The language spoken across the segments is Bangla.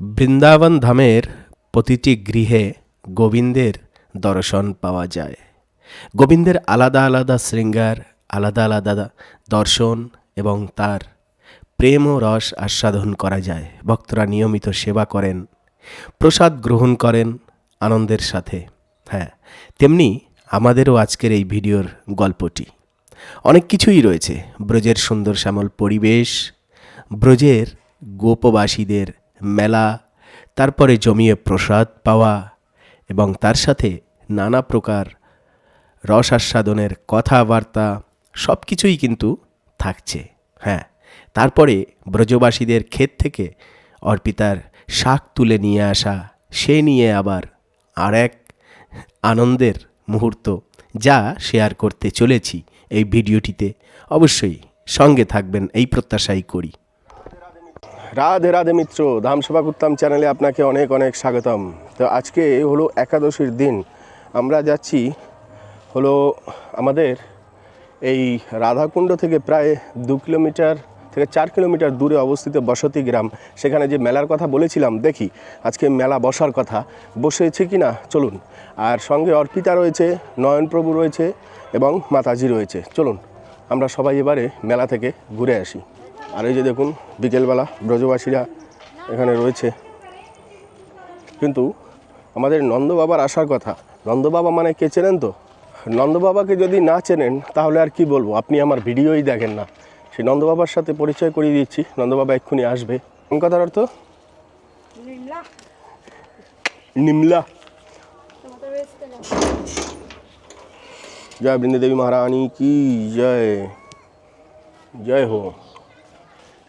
বৃন্দাবন ধামের প্রতিটি গৃহে গোবিন্দের দর্শন পাওয়া যায়। গোবিন্দের আলাদা আলাদা শৃঙ্গার, আলাদা আলাদা দর্শন এবং তার প্রেম ও রস আস্বাদন করা যায়। ভক্তরা নিয়মিত সেবা করেন, প্রসাদ গ্রহণ করেন আনন্দের সাথে। হ্যাঁ তেমনি আমাদেরও আজকের এই ভিডিওর গল্পটি। অনেক কিছুই রয়েছে। ব্রজের সুন্দর শ্যামল পরিবেশ, ব্রজের গোপবাসীদের মেলা, তারপরে জমিয়ে প্রসাদ পাওয়া এবং তার সাথে নানা প্রকার রস আস্বাদনের কথাবার্তা সব কিছুই কিন্তু থাকছে। হ্যাঁ তারপরে ব্রজবাসীদের ক্ষেত থেকে অর্পিতার শাক তুলে নিয়ে আসা, সে নিয়ে আবার আর এক আনন্দের মুহূর্ত যা শেয়ার করতে চলেছি এই ভিডিওটিতে। অবশ্যই সঙ্গে থাকবেন, এই প্রত্যাশাই করি। রাধে রাধে মিত্র, ধামসভা করতাম চ্যানেলে আপনাকে অনেক অনেক স্বাগতম। তো আজকে হলো একাদশীর দিন। আমরা যাচ্ছি হলো আমাদের এই রাধাকুণ্ড থেকে প্রায় দু কিলোমিটার থেকে চার কিলোমিটার দূরে অবস্থিত বসতি গ্রাম। সেখানে যে মেলার কথা বলেছিলাম, দেখি আজকে মেলা বসার কথা। বসেছে কি না? চলুন। আর সঙ্গে অর্পিতা রয়েছে, নয়নপ্রভু রয়েছে এবং মাতাজি রয়েছে। চলুন, আমরা সবাই এবারে মেলা থেকে ঘুরে আসি। আর এই যে দেখুন বিকেলবেলা ব্রজবাসীরা এখানে রয়েছে। কিন্তু আমাদের নন্দবাবার আসার কথা নন্দবাবা মানে কে চেনেন তো? নন্দবাবাকে যদি না চেনেন তাহলে আর কি বলব? আপনি আমার ভিডিওই দেখেন না। সেই নন্দবাবার সাথে পরিচয় করিয়ে দিচ্ছি। নন্দবাবা এক্ষুনি আসবে। কথার অর্থ? নিমলা। জয় বৃন্দা দেবী মহারানী কি জয়। জয় হো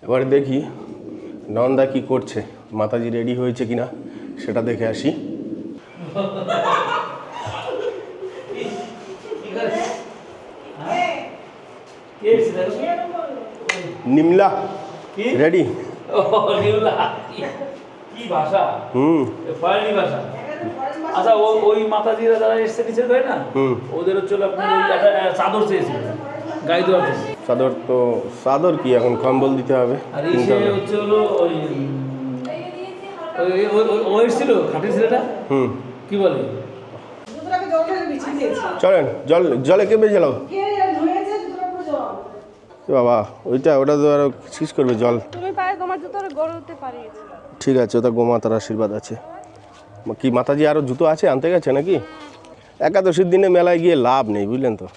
এবার দেখি নন্দা কি করছে মাতাজি রেডি হয়েছে কিনা সেটা দেখে আসি। নিমলা রেডি হুম। ভাষা। আচ্ছা ওই মাতাজিরা যারা এসছে নিচে তাই না ওদের হচ্ছে আপনার চাদর চেয়েছিল গায়ে দেওয়ার জন্য। চাদর তো চাদর কি এখন কম্বল দিতে হবে? আর হবে। হচ্ছে হলো ওই ও এসেছিল খাটি ছেলেটা? হুম। কি বলে? চলেন জল জলে কে বেজে এ বাবা ওইটা ওটা তো আরও শেষ করবে জল। তুমি পায়ে তোমার জুতো গড়তে পারিয়েছো ঠিক আছে ওটা গোমাতার আশীর্বাদ আছে। কি মাতাজি আরও জুতো আছে আনতে গেছে নাকি? একাদশীর দিনে মেলায় গিয়ে লাভ নেই বুঝলেন তো।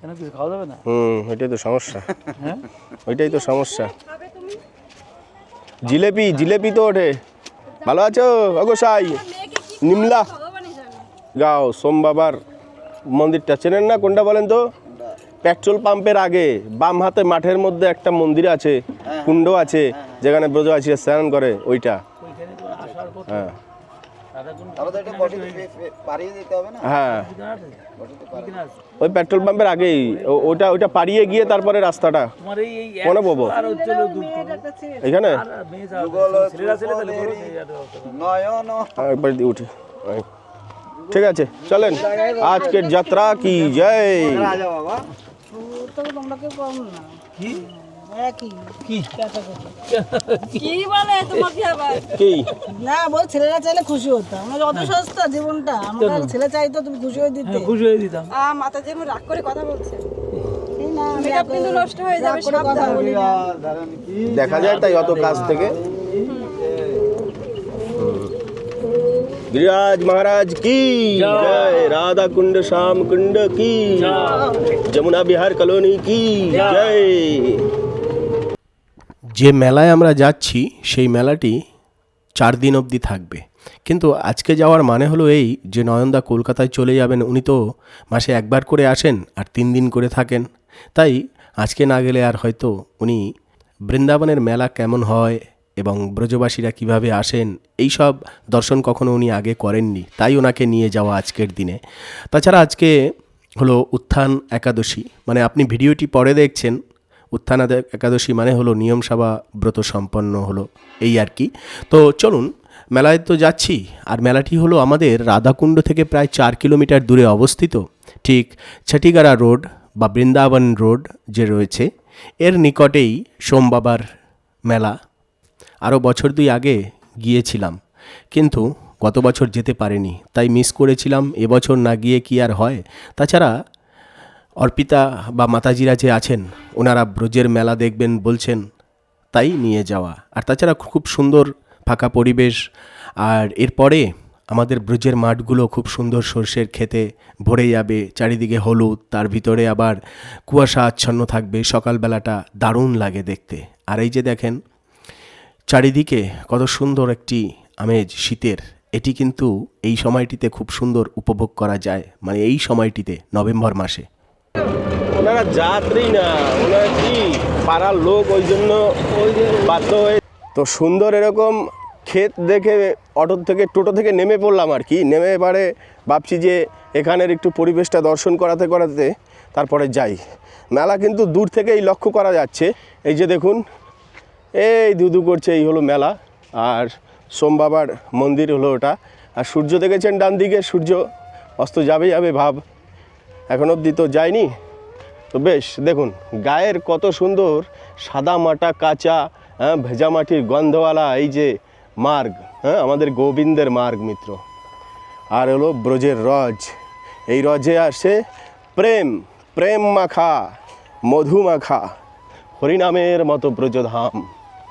কেন কিছু খাওয়া যাবে না? হুম ওইটাই তো সমস্যা। হ্যাঁ? ওইটাই তো সমস্যা। জিলেপি জিলেপি তো ওঠে। ভালো আছো? অগোসাই নিমলা। গাও সোম বাবার মন্দিরটা। চেনেন না কোনটা বলেন তো? পেট্রোল পাম্পের আগে বাম হাতে মাঠের মধ্যে একটা মন্দির আছে কুণ্ড আছে যেখানে ব্রজবাসীরা স্নান করে ওইটা। হ্যাঁ। হ্যাঁ? ওই পেট্রোল পাম্পের আগেই ও- ওটা ওটা পাড়িয়ে গিয়ে তারপরে রাস্তাটা। হলো দুটো এখানে? হ্যাঁ, উঠি। ঠিক আছে চলেন। আজকের যাত্রা কি? জয়। রাজা বাবা। তোমরা কেউ কম না। কি? কি কি বলে তোমাকে আবার কি না বল ছেলেরা চাইলে খুশি হতো আমরা যত সস্তা জীবনটা আমরা ছেলে চাইতো তুমি খুশি হয়ে দিতে হ্যাঁ, খুশি হয়ে দিতাম আ মাতা যে রাগ করে কথা বলছে এই না আমি মেকআপ কিন্তু নষ্ট হয়ে যাবে করে কথা সাবধান বলি না। ধরেন কি দেখা যায় তাই অত কাছ থেকে गिरिराज महाराज की जय राधा कुंड श्याम कुंड की যমুনা বিহার কলোনি কি জয় যে মেলায় আমরা যাচ্ছি, সেই মেলাটি চার দিন অবধি থাকবে। কিন্তু আজকে যাওয়ার মানে হলো এই যে নয়নদা কলকাতায় চলে যাবেন, উনি তো মাসে একবার করে আসেন আর তিন দিন করে থাকেন। তাই আজকে না গেলে আর হয়তো উনি বৃন্দাবনের মেলা কেমন হয় এবং ব্রজবাসীরা কীভাবে আসেন, এই সব দর্শন কখনো উনি আগে করেননি, তাই ওনাকে নিয়ে যাওয়া আজকের দিনে। তাছাড়া আজকে হলো উত্থান একাদশী মানে আপনি ভিডিওটি পরে দেখছেন উত্থান একা- একাদশী মানে হলো নিয়ম সভা ব্রত সম্পন্ন হলো। এই আর কি। তো চলুন, মেলায় তো যাচ্ছি। আর মেলাটি হলো আমাদের রাধাকুণ্ড থেকে প্রায় চার কিলোমিটার দূরে অবস্থিত। ঠিক ছটিগাড়া রোড বা বৃন্দাবন রোড যে রয়েছে, এর নিকটেই সোমবাবার মেলা। আরও বছর দুই আগে গিয়েছিলাম, কিন্তু গত বছর যেতে পারিনি। তাই মিস করেছিলাম। এবছর না গিয়ে কি আর হয়? তাছাড়া অর্পিতা বা মাতাজিরা যে আছেন, ওনারা ব্রজের মেলা দেখবেন, বলছেন, তাই নিয়ে যাওয়া। আর তাছাড়া খুব সুন্দর ফাঁকা পরিবেশ। আর এরপরে আমাদের ব্রজের মাঠগুলো খুব সুন্দর সর্ষের খেতে ভরে যাবে, চারিদিকে হলুদ, তার ভিতরে আবার কুয়াশা আচ্ছন্ন থাকবে, সকালবেলাটা দারুণ লাগে দেখতে। আর এই যে দেখেন, চারিদিকে কত সুন্দর একটি আমেজ শীতের। এটি কিন্তু এই সময়টিতে খুব সুন্দর উপভোগ করা যায়। মানে এই সময়টিতে, নভেম্বর মাসে। ওনারা যাত্রী না, ওনারা কি পাড়ার লোক ওই জন্য বাধ্য হয়ে তো সুন্দর এরকম ক্ষেত দেখে অটো থেকে, টোটো থেকে নেমে পড়লাম আর কি। নেমে এবারে ভাবছি যে এখানের একটু পরিবেশটা দর্শন করাতে করাতে তারপরে যাই। মেলা কিন্তু দূর থেকেই লক্ষ্য করা যাচ্ছে। এই যে দেখুন, এই দুদু করছে, এই হলো মেলা। আর সোম বাবার মন্দির হলো ওটা। আর সূর্য দেখেছেন ডান দিকে? সূর্য অস্ত যাবে যাবে ভাব। এখন অবধি তো যায়নি। তো বেশ, দেখুন, গায়ের কত সুন্দর সাদা মাটা, কাঁচা হ্যাঁ ভেজা মাটির গন্ধওয়ালা এই যে মার্গ হ্যাঁ আমাদের গোবিন্দের মার্গ মিত্র। আর হলো ব্রজের রজ, এই রজে আসে প্রেম প্রেম মাখা, মধু মাখা, হরিনামের মতো ব্রজধাম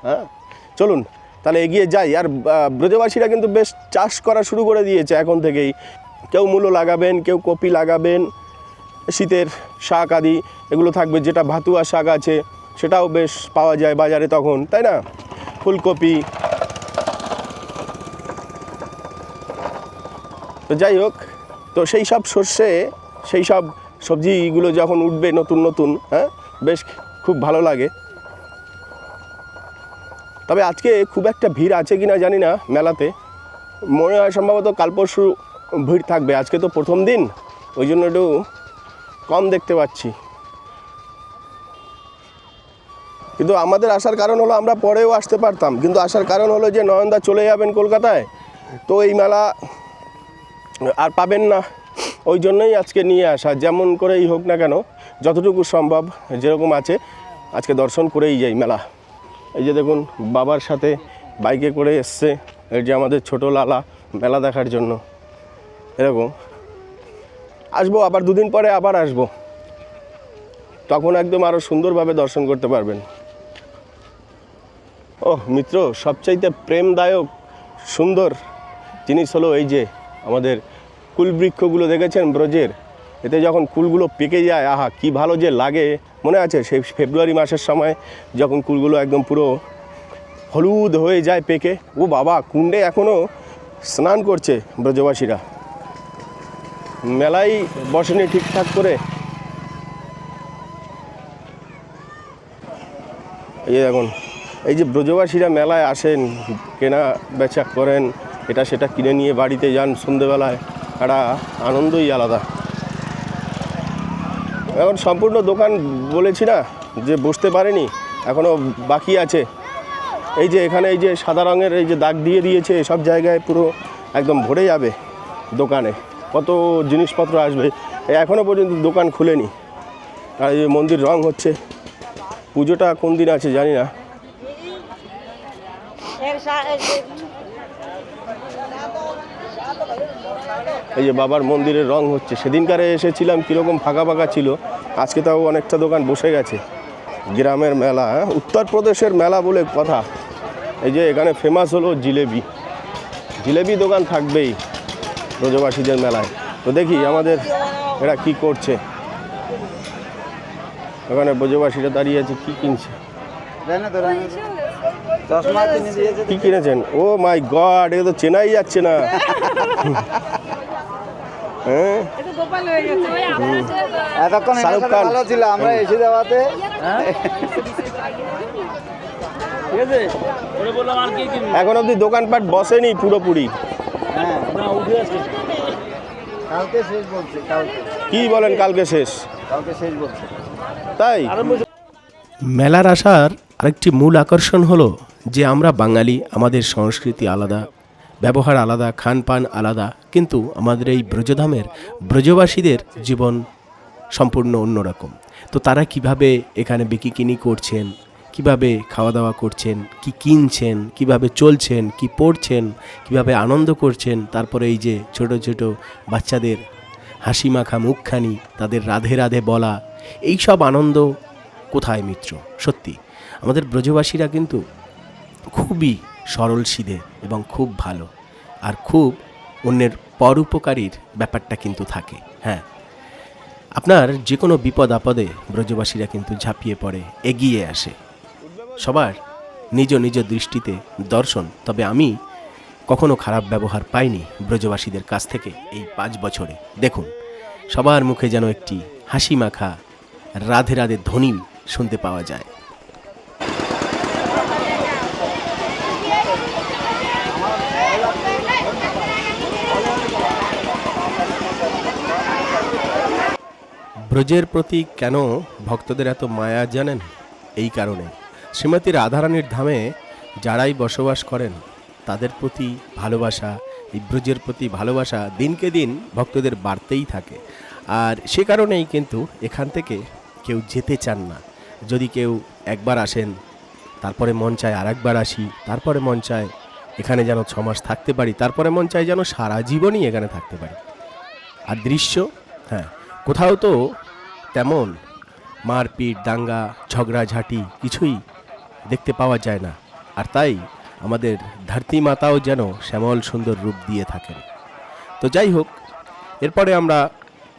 হ্যাঁ। চলুন, তাহলে এগিয়ে যাই। আর ব্রজবাসীরা কিন্তু বেশ চাষ করা শুরু করে দিয়েছে এখন থেকেই। কেউ মূলো লাগাবেন, কেউ কপি লাগাবেন শীতের শাক আদি, এগুলো থাকবে। যেটা ভাতুয়া শাক আছে, সেটাও বেশ পাওয়া যায় বাজারে তখন, তাই না? ফুলকপি। তো যাই হোক, তো সেই সব সর্ষে, সেই সব সবজিগুলো যখন উঠবে নতুন নতুন হ্যাঁ বেশ খুব ভালো লাগে। তবে আজকে খুব একটা ভিড় আছে কি না জানি না মেলাতে। মনে হয় সম্ভবত কাল পরশু ভিড় থাকবে। আজকে তো প্রথম দিন, ওই জন্য একটু কম দেখতে পাচ্ছি। কিন্তু আমাদের আসার কারণ হলো আমরা পরেও আসতে পারতাম। কিন্তু আসার কারণ হলো যে নয়নদা চলে যাবেন কলকাতায়, তো এই মেলা আর পাবেন না। ওই জন্যই আজকে নিয়ে আসা। যেমন করেই হোক না কেন, যতটুকু সম্ভব যেরকম আছে, আজকে দর্শন করেই যাই মেলা। এই যে দেখুন, বাবার সাথে বাইকে করে এসছে। এই যে আমাদের ছোটো লালা, মেলা দেখার জন্য। এরকম। আসব, আবার দুদিন পরে আবার আসব। তখন একদম আরও সুন্দরভাবে দর্শন করতে পারবেন। ও মিত্র, সবচাইতে প্রেমদায়ক, সুন্দর জিনিস হলো এই যে আমাদের কুলবৃক্ষগুলো দেখেছেন ব্রজের? এতে যখন কুলগুলো পেকে যায়, আহা, কি ভালো যে লাগে। মনে আছে সেই ফেব্রুয়ারি মাসের সময় যখন কুলগুলো একদম পুরো হলুদ হয়ে যায় পেকে? ও বাবা, কুণ্ডে এখনও স্নান করছে ব্রজবাসীরা। মেলাই বসেনি ঠিকঠাক করে। এই দেখুন, এই যে ব্রজবাসীরা মেলায় আসেন, কেনা বেচা করেন, এটা সেটা কিনে নিয়ে বাড়িতে যান সন্ধেবেলায়। একটা আনন্দই আলাদা। এখন সম্পূর্ণ দোকান বলেছি না, যে বসতে পারেনি এখনও বাকি আছে। এই যে এখানে এই যে সাদা রঙের এই যে দাগ দিয়ে দিয়েছে সব জায়গায় পুরো একদম ভরে যাবে দোকানে। কত জিনিসপত্র আসবে। এখনও পর্যন্ত দোকান খুলেনি। আর এই মন্দির রং হচ্ছে। পুজোটা কোন দিন আছে জানি না। এই যে বাবার মন্দিরের রং হচ্ছে। সেদিনকারে এসেছিলাম কীরকম ফাঁকা ফাঁকা ছিল। আজকে তাও অনেকটা দোকান বসে গেছে। গ্রামের মেলা হ্যাঁ? উত্তরপ্রদেশের মেলা বলে কথা। এই যে এখানে ফেমাস হলো জিলেবি। জিলেবি দোকান থাকবেই। ব্রজবাসীদের মেলায়। তো দেখি আমাদের এরা কি করছে। ওখানে ব্রজবাসীরা দাঁড়িয়ে আছে কি কিনছে? কি কিনেছেন? ও মাই গড এটা তো চেনাই যাচ্ছে না। হ্যাঁ? এটা গোপাল হয়ে গেছে ওই আপনার যে এতক্ষণ শাহরুখ খান। ভালো ছিল আমরা এসে যাওয়াতে ঠিক আছে ওরে বললাম আর কি কিনবি এখন অবধি দোকানপাট বসেনি পুরোপুরি। হ্যাঁ না উঠে আসে। কালকে শেষ বলছে কালকে। কি বলেন কালকে শেষ? কালকে শেষ বলছে। তাই? মেলার আসার আরেকটি মূল আকর্ষণ হলো যে আমরা বাঙালি আমাদের সংস্কৃতি আলাদা ব্যবহার আলাদা খান পান আলাদা কিন্তু আমাদের এই ব্রজধামের ব্রজবাসীদের জীবন সম্পূর্ণ অন্যরকম। তো তারা কীভাবে এখানে বিকিকিনি করছেন? কীভাবে খাওয়া দাওয়া করছেন, কি কিনছেন, কীভাবে চলছেন, কি পড়ছেন, কীভাবে আনন্দ করছেন, তারপরে এই যে ছোট ছোট বাচ্চাদের হাসি মাখা মুখখানি, তাদের রাধে রাধে বলা, এই সব আনন্দ কোথায় মিত্র? সত্যি, আমাদের ব্রজবাসীরা কিন্তু খুবই সরল সিধে এবং খুব ভালো, আর খুব অন্যের পরোপকারীর ব্যাপারটা কিন্তু থাকে হ্যাঁ। আপনার যে কোনো বিপদ আপদে ব্রজবাসীরা কিন্তু ঝাঁপিয়ে পড়ে, এগিয়ে আসে। সবার নিজ নিজ দৃষ্টিতে দর্শন। তবে আমি কখনো খারাপ ব্যবহার পাইনি ব্রজবাসীদের কাছ থেকে এই পাঁচ বছরে। দেখুন, সবার মুখে যেন একটি হাসি মাখা, রাধে রাধে ধ্বনি শুনতে পাওয়া যায়। ব্রজের প্রতি কেন ভক্তদের এত মায়া জানেন? এই কারণে। শ্রীমতী রাধারানীর ধামে যারাই বসবাস করেন, তাদের প্রতি ভালোবাসা, এই ব্রজের প্রতি ভালোবাসা দিনকে দিন ভক্তদের বাড়তেই থাকে। আর সে কারণেই কিন্তু এখান থেকে কেউ যেতে চান না। যদি কেউ একবার আসেন, তারপরে মন চায় আর একবার আসি, তারপরে মন চায় এখানে যেন ছ মাস থাকতে পারি, তারপরে মন চায় যেন সারা জীবনই এখানে থাকতে পারি। আর দৃশ্য হ্যাঁ কোথাও তো তেমন মারপিট, দাঙ্গা, ঝগড়াঝাঁটি কিছুই দেখতে পাওয়া যায় না। আর তাই আমাদের ধরতী মাতাও যেন শ্যামল সুন্দর রূপ দিয়ে থাকেন। তো যাই হোক, এরপরে আমরা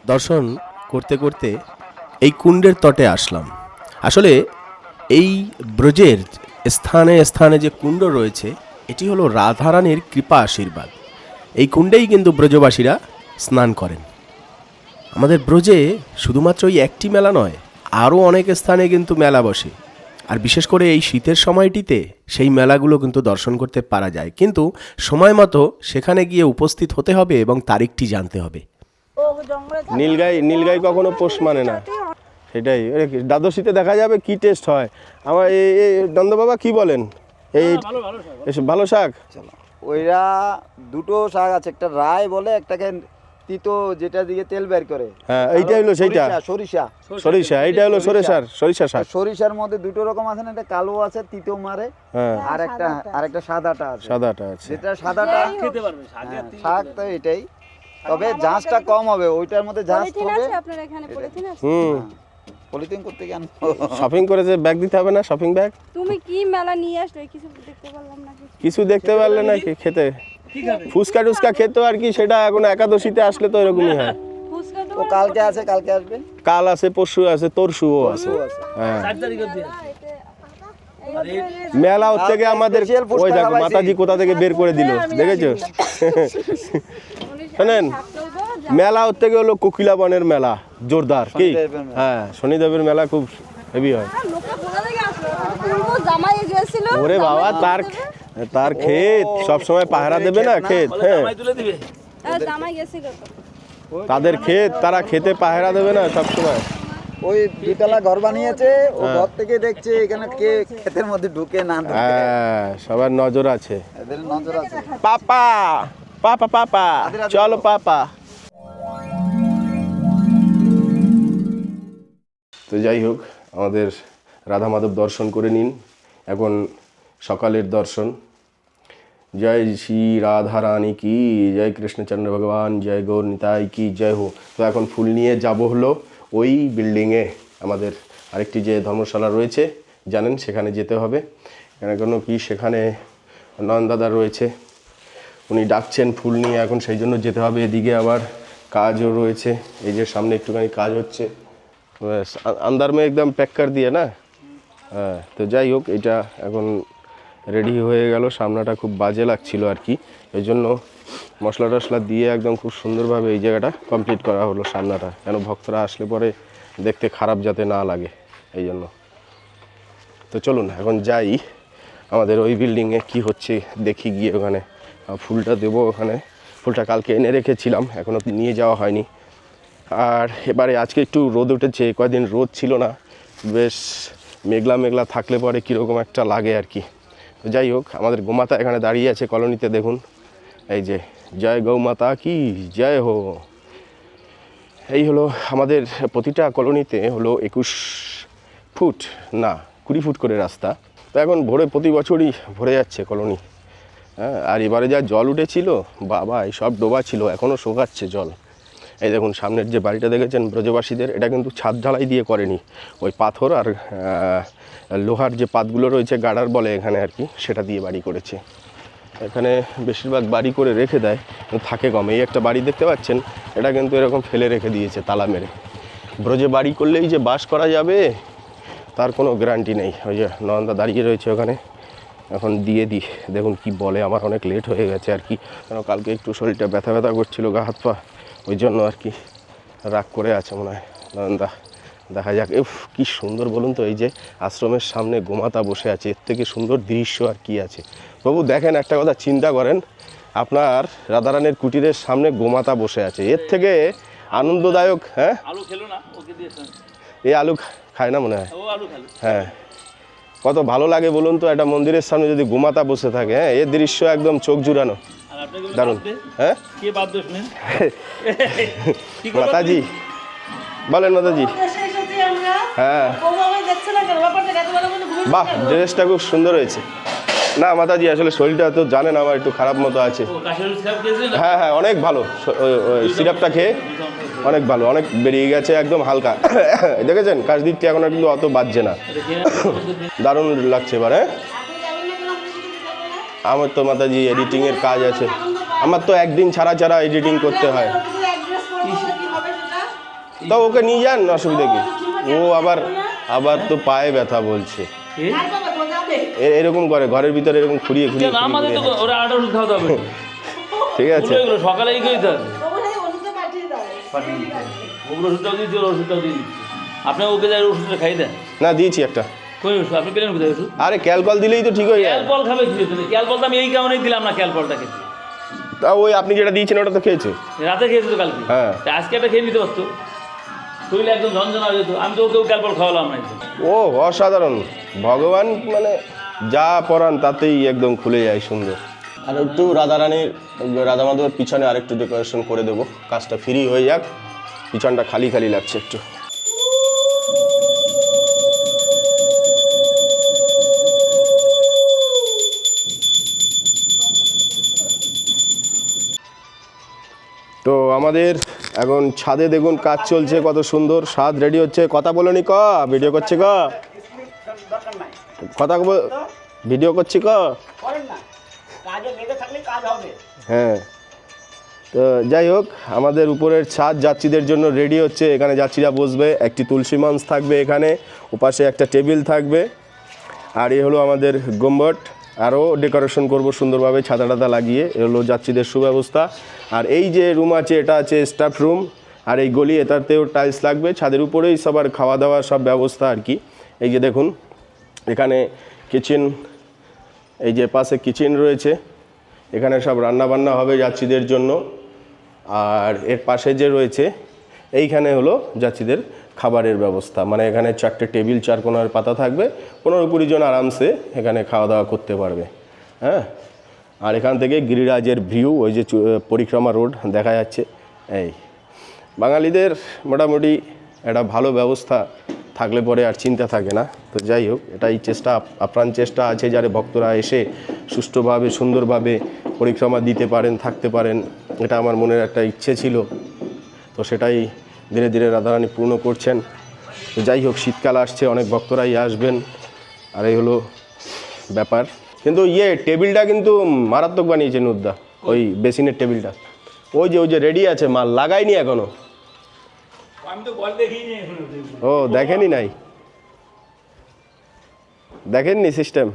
দর্শন করতে করতে এই কুণ্ডের তটে আসলাম। আসলে এই ব্রজের স্থানে স্থানে যে কুণ্ড রয়েছে, এটি হলো রাধারানীর কৃপা আশীর্বাদ। এই কুণ্ডেই কিন্তু ব্রজবাসীরা স্নান করেন। আমাদের ব্রজে শুধুমাত্র ওই একটি মেলা নয়, আরও অনেক স্থানে কিন্তু মেলা বসে। আর বিশেষ করে এই শীতের সময়টিতে সেই মেলাগুলো কিন্তু দর্শন করতে পারা যায়। কিন্তু সময় মতো সেখানে গিয়ে উপস্থিত হতে হবে এবং তারিখটি জানতে হবে। ও জঙ্গলে থাকে। নীলগাই নীলগাই কখনো পোষ মানে না। সেটাই। দ্বাদশীতে দেখা যাবে কি টেস্ট হয়। আমার এই নন্দ বাবা কি বলেন? এই ভালো ভালো শাক। ভালো শাক? ওইরা দুটো শাক আছে একটা রায় বলে একটাকে তিতো যেটা দিয়ে তেল বের করে। হ্যাঁ এইটা হলো সেইটা। সরিষা, সরিষা। এইটা হলো সরিষার সরিষা শাক। সরিষার মধ্যে দুটো রকম আছে না একটা কালো আছে তিতো মারে হ্যাঁ। আর একটা আর একটা সাদাটা আছে। সাদাটা আছে। যেটা সাদাটা খেতে পারবে হ্যাঁ, শাক তো এটাই। তবে ঝাঁসটা কম হবে ওইটার মধ্যে ঝাঁস পলিথিন হবে। আপনার এখানে পলিথিন আছে? হুম। পলিথিন করতে কেন? শপিং করে যে ব্যাগ দিতে হবে না শপিং ব্যাগ তুমি কি মেলা নিয়ে আসলে? কিছু দেখতে পারলাম না কিছু। কিছু দেখতে পারলে নাকি খেতে? ফুচকা টুচকা খেতে আর কি সেটা এখন একাদশীতে আসলে তো এরকমই হয়। ও কালকে আছে কালকে আসবে? কাল আছে পরশু আছে তরশুও আছে। ও আছে। হ্যাঁ। মেলা ওর থেকে আমাদের ওই দেখো মাতাজি কোথা থেকে বের করে দিল দেখেছ? শোনেন মেলা ওর থেকে হলো কোকিলা বনের মেলা জোরদার কি? হ্যাঁ শনিদেবের মেলা খুব হেভি হয়। গিয়েছিল ওরে বাবা তার তার ক্ষেত। সব সময় পাহারা দেবে না ক্ষেত হ্যাঁ জামাই তুলে দিবে। হ্যাঁ, তাদের ক্ষেত তারা খেতে পাহারা দেবে না সব সময় ওই দুতলা ঘর বানিয়েছে ও ঘর থেকে দেখছে এখানে কে ক্ষেতের মধ্যে ঢুকে না হ্যাঁ সবার নজর আছে। এদের নজর আছে। পাপা পাপা পাপা চলো পাপা। তো যাই হোক আমাদের রাধা মাধব দর্শন করে নিন। এখন সকালের দর্শন। জয় শ্রী রাধা রানী কি জয় কৃষ্ণচন্দ্র ভগবান জয় গৌর নিতাই কি জয় হো। তো এখন ফুল নিয়ে যাব হলো ওই বিল্ডিংয়ে আমাদের আরেকটি যে ধর্মশালা রয়েছে জানেন সেখানে যেতে হবে। এখানে কোনো কি সেখানে নয়নদাদা রয়েছে। উনি ডাকছেন ফুল নিয়ে এখন সেই জন্য যেতে হবে। এদিকে আবার কাজও রয়েছে। এই যে সামনে একটুখানি কাজ হচ্ছে। ব্যাস, আন্দার মে একদম প্যাক কর দিয়ে না? হ্যাঁ তো যাই হোক এটা এখন রেডি হয়ে গেল। সামনাটা খুব বাজে লাগছিল আর কি। এই জন্য মশলা টশলা দিয়ে একদম খুব সুন্দরভাবে এই জায়গাটা কমপ্লিট করা হলো সামনাটা। কেন ভক্তরা আসলে পরে দেখতে খারাপ যাতে না লাগে এই জন্য। তো চলুন, এখন যাই। আমাদের ওই বিল্ডিংয়ে কি হচ্ছে দেখি গিয়ে ওখানে। ফুলটা দেবো ওখানে। ফুলটা কালকে এনে রেখেছিলাম এখনও নিয়ে যাওয়া হয়নি। আর এবারে আজকে একটু রোদ উঠেছে, কয়েকদিন রোদ ছিল না। বেশ মেঘলা মেঘলা থাকলে পরে কীরকম একটা লাগে আর কি। তো যাই হোক, আমাদের গোমাতা এখানে দাঁড়িয়ে আছে কলোনিতে, দেখুন। এই যে, জয় গৌমাতা কি, জয় হো। এই হলো আমাদের প্রতিটা কলোনিতে হলো একুশ ফুট, না, কুড়ি ফুট করে রাস্তা। তো এখন ভোরে প্রতি বছরই ভরে যাচ্ছে কলোনি। হ্যাঁ আর এবারে যা জল উঠেছিল, বাবা, এই সব ডোবা ছিল এখনও শোকাচ্ছে জল। এই দেখুন, সামনের যে বাড়িটা দেখেছেন ব্রজবাসীদের, এটা কিন্তু ছাদ ঢালাই দিয়ে করেনি। ওই পাথর আর লোহার যে পাতগুলো রয়েছে, গাডার বলে এখানে আর কি, সেটা দিয়ে বাড়ি করেছে। এখানে বেশিরভাগ বাড়ি করে রেখে দেয় থাকে কম। এই একটা বাড়ি দেখতে পাচ্ছেন, এটা কিন্তু এরকম ফেলে রেখে দিয়েছে, তালা মেরে। ব্রজে বাড়ি করলেই যে বাস করা যাবে, তার কোনো গ্যারান্টি নেই। ওই যে নন্দা দাঁড়িয়ে রয়েছে ওখানে। এখন দিয়ে দিই দেখুন কি বলে, আমার অনেক লেট হয়ে গেছে আর কি। কেন কালকে একটু শরীরটা ব্যথা ব্যথা করছিল, গা হাত পা, ওই জন্য আর কি রাগ করে আছে মনে হয় নন্দা দেখা যাক। এফ কি সুন্দর বলুন তো এই যে আশ্রমের সামনে গোমাতা বসে আছে এর থেকে সুন্দর দৃশ্য আর কি আছে। বাবু দেখেন একটা কথা চিন্তা করেন আপনার রাধারানের কুটিরের সামনে গোমাতা বসে আছে। এর থেকে আনন্দদায়ক হ্যাঁ? আলু খেলো না ওকে দিয়েছেন এই আলু খায় না মনে হয়? ও আলু খেলো হ্যাঁ। কত ভালো লাগে বলুন তো একটা মন্দিরের সামনে যদি গোমাতা বসে থাকে হ্যাঁ? এর দৃশ্য একদম চোখ জুড়ানো। দারুণ। হ্যাঁ? মাতাজি। বলেন মাতাজি। হ্যাঁ। বাহ ড্রেসটা খুব সুন্দর হয়েছে। না, মাতাজি, আসলে শরীরটা তো জানেন, আমার একটু খারাপ মতো আছে? হ্যাঁ হ্যাঁ অনেক ভালো। সিরাপটা খেয়ে অনেক ভালো, অনেক বেরিয়ে গেছে, একদম হালকা। দেখেছেন? কাশদিকটি এখন কিন্তু অত বাজছে না না। দারুণ লাগছে এবার হ্যাঁ? আমার তো মাতাজি, এডিটিংয়ের কাজ আছে। আমার তো একদিন ছাড়া ছাড়া এডিটিং করতে হয়। তা ওকে নিয়ে যান, অসুবিধা কি? ও আবার আবার তো পায়ে ব্যথা বলছে। এরকম করে ঘরের ভিতরে এরকম খুঁড়িয়ে খুঁড়িয়ে আমাদের তো ওরা আটা ওষুধ হবে। ঠিক আছে। ওগুলো এগুলো সকালে এই হবে। ওষুধটা পাঠিয়ে দাও পাঠিয়ে দিতে হবে। ওগুলো ওষুধটাও দিয়েছি ওর ওষুধটাও দিয়ে দিচ্ছি। আপনি ওকে যাই ওষুধটা খাই দেন। না দিয়েছি একটা। কই ওষুধ? আপনি পেলেন কোথায় ওষুধ? আরে ক্যালকল দিলেই তো ঠিক হয়ে যায়। ক্যালপল খাবে কি জন্য ক্যালপল তো আমি এই কারণেই দিলাম না ক্যালপলটাকে তা ওই আপনি যেটা দিয়েছেন ওটা তো খেয়েছে। রাতে খেয়েছি তো কালকে? হ্যাঁ। আজকে একটা খেয়ে নিতে পারতো। শরীরে একদম ঝঞ্ঝনা হয়ে যেত। আমি তো ওকেও ক্যালপল খাওয়ালাম না ও অসাধারণ। ভগবান মানে যা পরান তাতেই একদম খুলে যায় সুন্দর। আর একটু রাধারানীর রাধা মাধবের পিছনে আরেকটু ডেকোরেশন করে দেবো। কাজটা ফ্রি হয়ে যাক। পিছনটা খালি খালি লাগছে একটু। তো আমাদের এখন ছাদে দেখুন কাজ চলছে, কত সুন্দর। স্বাদ রেডি হচ্ছে। কথা বলনি ক? ভিডিও করছি ক? কথা ভিডিও করছি ক? হ্যাঁ। তো যাই হোক, আমাদের উপরের ছাদ যাত্রীদের জন্য রেডি হচ্ছে। এখানে যাত্রীরা বসবে। একটি তুলসী মঞ্চ থাকবে এখানে। ওপাশে একটা টেবিল থাকবে। আর এ হলো আমাদের গম্বট। আরও ডেকোরেশন করব সুন্দরভাবে ছাতা টাতা লাগিয়ে, এ হলো যাত্রীদের সুব্যবস্থা। আর এই যে রুম আছে, এটা আছে স্টাফ রুম আর এই গলি, এটাতেও টাইলস লাগবে, ছাদের উপরেই সবার খাওয়া দাওয়ার সব ব্যবস্থা আর কি। এই যে দেখুন, এখানে কিচেন এই যে পাশে কিচেন রয়েছে, এখানে সব রান্না বান্না হবে যাত্রীদের জন্য। আর এর পাশে যে রয়েছে, এইখানে হলো যাত্রীদের খাবারের ব্যবস্থা। মানে এখানে চারটে টেবিল, চার কোনার পাতা থাকবে, পনেরো কুড়ি জন আরামসে এখানে খাওয়া দাওয়া করতে পারবে। হ্যাঁ? আর এখান থেকে গিরিরাজের ভিউ, ওই যে পরিক্রমা রোড দেখা যাচ্ছে। এই, বাঙালিদের মোটামুটি একটা ভালো ব্যবস্থা থাকলে পরে আর চিন্তা থাকে না। তো যাই হোক, এটাই চেষ্টা, আপ- আপ্রাণ চেষ্টা আছে যারা ভক্তরা এসে সুষ্ঠুভাবে, সুন্দরভাবে পরিক্রমা দিতে পারেন, থাকতে পারেন, এটা আমার মনের একটা ইচ্ছে ছিল। তো সেটাই ধীরে ধীরে রাধারানী পূর্ণ করছেন। তো যাই হোক শীতকাল আসছে অনেক ভক্তরাই আসবেন। আর এই হলো ব্যাপার। কিন্তু ইয়ে টেবিলটা কিন্তু মারাত্মক বানিয়েছে নুদ্দা ওই বেসিনের টেবিলটা। ওই যে ওই যে রেডি আছে মাল লাগাইনি এখনও। ও দেখেনি নাই? দেখেননি সিস্টেম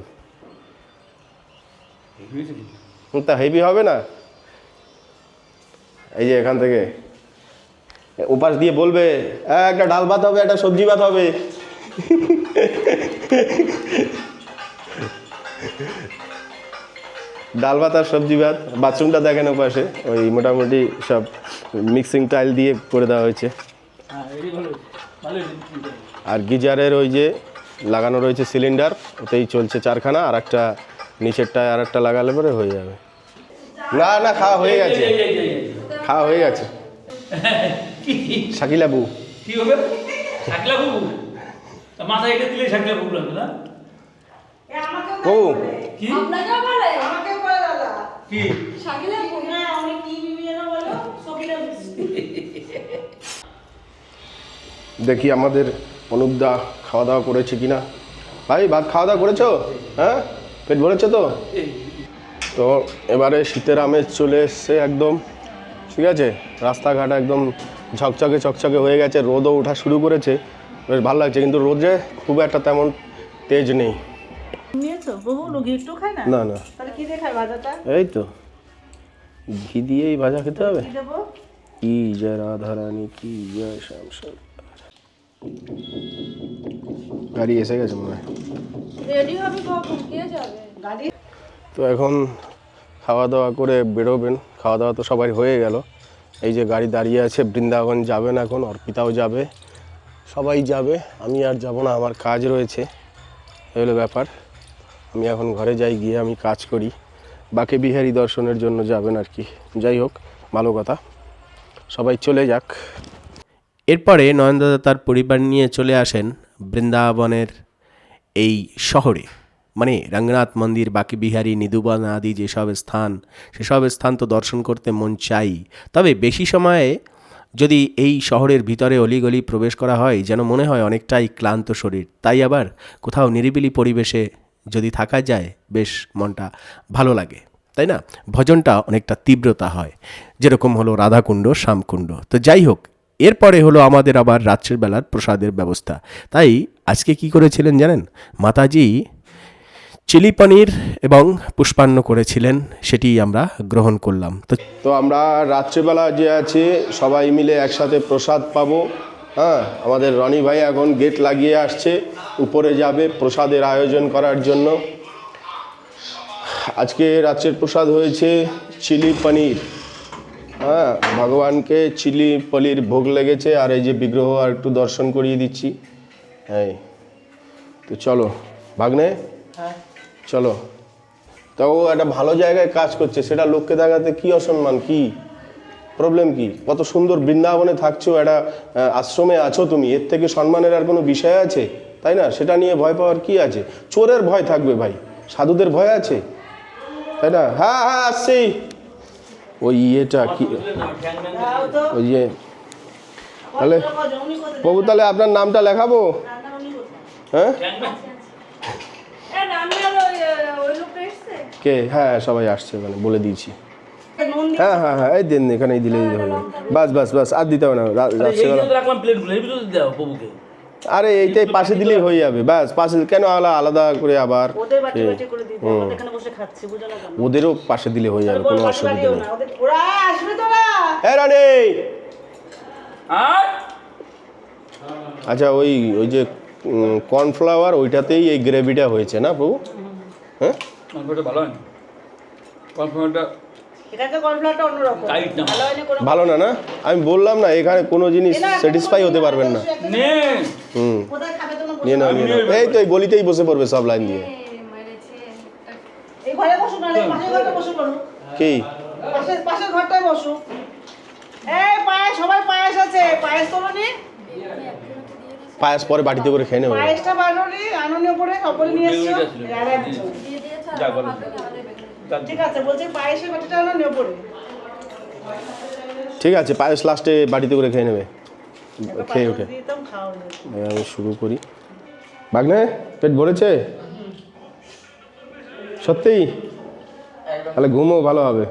তা হেভি হবে না। এই যে এখান থেকে। উপাস দিয়ে বলবে "এ, একটা ডাল ভাত হবে একটা সবজি ভাত হবে। ডাল ভাত আর সবজি ভাত বাথরুমটা দেখেন ওপাশে ওই মোটামুটি সব মিক্সিং টাইল দিয়ে করে দেওয়া হয়েছে। হ্যাঁ। আর গিজারের ওই যে লাগানো রয়েছে সিলিন্ডার ওতেই চলছে চারখানা আর একটা নিচেরটায় আর একটা লাগালে পরে হয়ে যাবে। না না খাওয়া হয়ে গেছে। খাওয়া হয়ে গেছে। শাকিলাবু। কি হবে? মাথায় এটা দিলে লাগবে না? ও। কি? আপনাকেও বলে? আমাকে বলে দাদা। কি? বোন। হ্যাঁ আমি কি বলো? দেখি আমাদের অনুপদা খাওয়া দাওয়া করেছে কিনা। ভাই ভাত খাওয়া দাওয়া করেছ? হ্যাঁ? পেট ভরেছে তো? তো এবারে শীতের আমেজ চলে এসছে একদম। ঠিক আছে? রাস্তাঘাট একদম ঝকঝকে চকচকে হয়ে গেছে রোদও ওঠা শুরু করেছে। বেশ ভালো লাগছে কিন্তু রোদে খুব একটা তেমন তেজ নেই। না? না এই তো। ঘি দিয়েই ভাজা খেতে হবে? কি জয় রাধারানী কি জয় শ্যাম গাড়ি এসে গেছে মনে হয়। তো এখন খাওয়া দাওয়া করে বেরোবেন। খাওয়া দাওয়া তো সবাই হয়ে গেল। এই যে গাড়ি দাঁড়িয়ে আছে, বৃন্দাবন যাবেন এখন, অর্পিতাও যাবে। সবাই যাবে, আমি আর যাব না, আমার কাজ রয়েছে। এই হলো ব্যাপার। আমি এখন ঘরে যাই, গিয়ে আমি কাজ করি। বাকি বিহারী দর্শনের জন্য যাবেন আর কি। যাই হোক, ভালো কথা। সবাই চলে যাক। এরপরে নয়নদাদা তার পরিবার নিয়ে চলে আসেন বৃন্দাবনের এই শহরে। মানে রঙ্গনাথ মন্দির, বাকি বিহারী, নিদুবন আদি যেসব স্থান, সেসব স্থান তো দর্শন করতে মন চাই। তবে বেশি সময়ে যদি এই শহরের ভিতরে অলিগলি প্রবেশ করা হয়, যেন মনে হয় অনেকটাই ক্লান্ত শরীর। তাই আবার কোথাও নিরিবিলি পরিবেশে যদি থাকা যায়, বেশ মনটা ভালো লাগে। তাই না? ভজনটা অনেকটা তীব্রতা হয়। যেরকম হলো রাধাকুণ্ড, শ্যামকুণ্ড। তো যাই হোক, এরপরে হলো আমাদের আবার রাত্রের বেলার প্রসাদের ব্যবস্থা। তাই আজকে কি করেছিলেন জানেন? মাতাজি চিলি পনির এবং পুষ্পান্ন করেছিলেন সেটি আমরা গ্রহণ করলাম। তো তো আমরা রাত্রেবেলা যে আছে সবাই মিলে একসাথে প্রসাদ পাবো। হ্যাঁ আমাদের রনি ভাই এখন গেট লাগিয়ে আসছে উপরে যাবে প্রসাদের আয়োজন করার জন্য। আজকে রাত্রের প্রসাদ হয়েছে চিলি পনির। হ্যাঁ ভগবানকে চিলি পনির ভোগ লেগেছে আর এই যে বিগ্রহ আর একটু দর্শন করিয়ে দিচ্ছি। হ্যাঁ তো চলো ভাগ্নে? চলো। তা ও একটা ভালো জায়গায় কাজ করছে, সেটা লোককে দেখাতে কি অসম্মান, কি? প্রবলেম কি? কত সুন্দর বৃন্দাবনে থাকছো, একটা আশ্রমে আছো তুমি, এর থেকে সম্মানের আর কোনো বিষয় আছে? তাই না? সেটা নিয়ে ভয় পাওয়ার কি আছে? চোরের ভয় থাকবে ভাই, সাধুদের ভয় আছে? তাই না? হ্যাঁ হ্যাঁ আসছি। ওই ইয়েটা কি? ওই ইয়ে তাহলে প্রভু তাহলে আপনার নামটা লেখাবো? হ্যাঁ এ রান্নার ওই ওই লোকটা এসছে কে? হ্যাঁ সবাই আসছে মানে বলে দিয়েছি। হ্যাঁ হ্যাঁ হ্যাঁ এই দিন এখানেই দিলেই হয়ে যাবে বাস বাস বাস আর দিতে হবে না রাখলাম প্লেটগুলো দাও আরে এইটাই পাশে দিলেই হয়ে যাবে ব্যাস পাশে কেন আলা- আলাদা করে আবার? ওদেরও পাশে দিলে হয়ে যাবে কোনো অসুবিধা নেই। না ওদের ওরা আসবে তোরা! হ্যাঁ রানি! আচ্ছা ওই ওই যে কর্নফ্লাওয়ার ওইটাতেই এই গ্রেভিটা হয়েছে না প্রভু? হ্যাঁ? ভালো হয় না। ভালো না না? আমি বললাম না এখানে কোনো জিনিস স্যাটিসফাই হতে পারবেন না। হুম। কোথায় খাবে তোমরা নিয়ে নাও নিয়ে নাও। এই তো এই গলিতেই বসে পড়বে সব লাইন দিয়ে। কি? পাশের পাশের ঘরটায় বসো। এই পায়েস সবাই পায়েস আছে। পায়েস তোলো নি পায়েস পরে বাটিতে করে খেয়ে নেবে। পায়েসটা বানালি আনন্দ করে সকলে নিয়ে। যা বলো। ঠিক আছে বলছি পায়েসের বাটিটা আনন্দ পড়ে ঠিক আছে পায়েস লাস্টে বাটিতে করে খেয়ে নেবে। খেয়ে। এই আমি শুরু করি। বাগনে পেট ভরেছে? সত্যিই তাহলে ঘুমও ভালো হবে।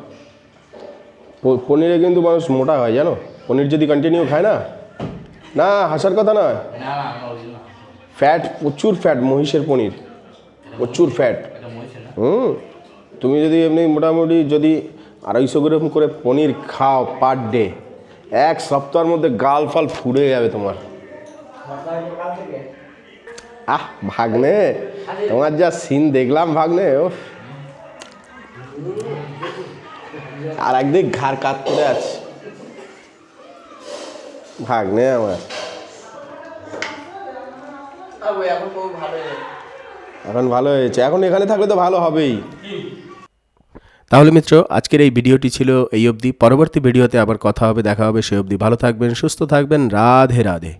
পনিরে কিন্তু মানুষ মোটা হয় জানো? পনির যদি কন্টিনিউ খায় না? না হাসার কথা নয়। ফ্যাট প্রচুর ফ্যাট মহিষের পনির। প্রচুর ফ্যাট হুম, তুমি যদি এমনি মোটামুটি যদি আড়াইশো গ্রাম করে পনির খাও পার ডে এক সপ্তাহের মধ্যে গাল ফাল ফুড়ে যাবে তোমার। আহ, ভাগ্নে, তোমার যা সিন দেখলাম ভাগ্নে ও আর একদিক ঘাড় কাত করে আছে। ভাগ্নে আমার। এখন ভালো হয়েছে। এখন এখানে থাকলে তো ভালো হবেই। তাহলে মিত্র, আজকের এই ভিডিওটি ছিল এই অবধি। পরবর্তী ভিডিওতে আবার কথা হবে, দেখা হবে, সে অবধি ভালো থাকবেন, সুস্থ থাকবেন। রাধে রাধে।